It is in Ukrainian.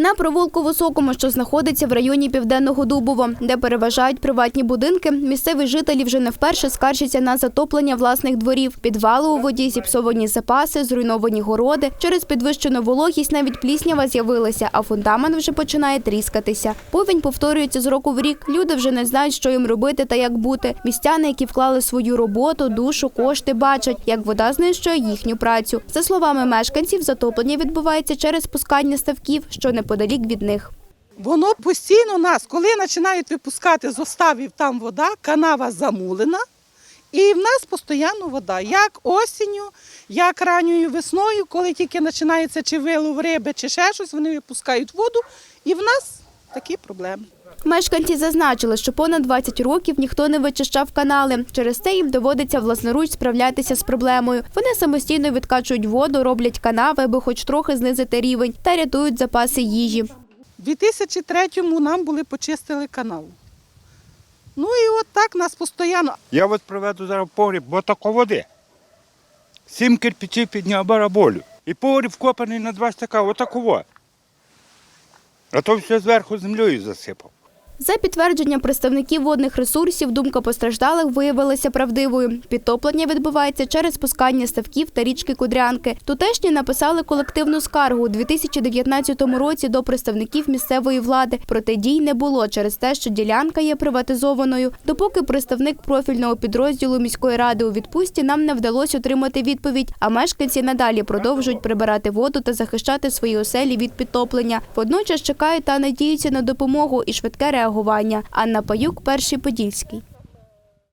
На провулку Високому, що знаходиться в районі Південного Дубово, де переважають приватні будинки, місцеві жителі вже не вперше скаржаться на затоплення власних дворів, підвали у воді, зіпсовані запаси, зруйновані городи. Через підвищену вологість навіть пліснява з'явилася, а фундамент вже починає тріскатися. Повінь повторюється з року в рік. Люди вже не знають, що їм робити та як бути. Містяни, які вклали свою роботу, душу, кошти, бачать, як вода знищує їхню працю. За словами мешканців, затоплення відбувається через спускання ставків, що неподалік від них. Воно постійно нас, коли починають випускати з оставів там вода, канава замулена, і в нас постійно вода. Як осінню, як ранньою весною, коли тільки починається чи вилов риби, чи ще щось, вони випускають воду, і в нас такі проблеми. Мешканці зазначили, що понад 20 років ніхто не вичищав канали. Через це їм доводиться власноруч справлятися з проблемою. Вони самостійно відкачують воду, роблять канави, аби хоч трохи знизити рівень, та рятують запаси їжі. У 2003-му нам були почистили канал. Ну і от так нас постійно. Я от приведу зараз погріб, бо тако води. Сім кирпичів підняв бараболю. І погріб вкопаний на два стака, отаково. А то все зверху землею засипав. За підтвердження представників водних ресурсів, думка постраждалих виявилася правдивою. Підтоплення відбувається через спускання ставків та річки Кудрянки. Тутешні написали колективну скаргу у 2019 році до представників місцевої влади. Проте дій не було через те, що ділянка є приватизованою. Допоки представник профільного підрозділу міської ради у відпустці нам не вдалося отримати відповідь. А мешканці надалі продовжують прибирати воду та захищати свої оселі від підтоплення. Водночас чекають та надіються на допомогу і швидке реагування. Анна Паюк, перший подільський.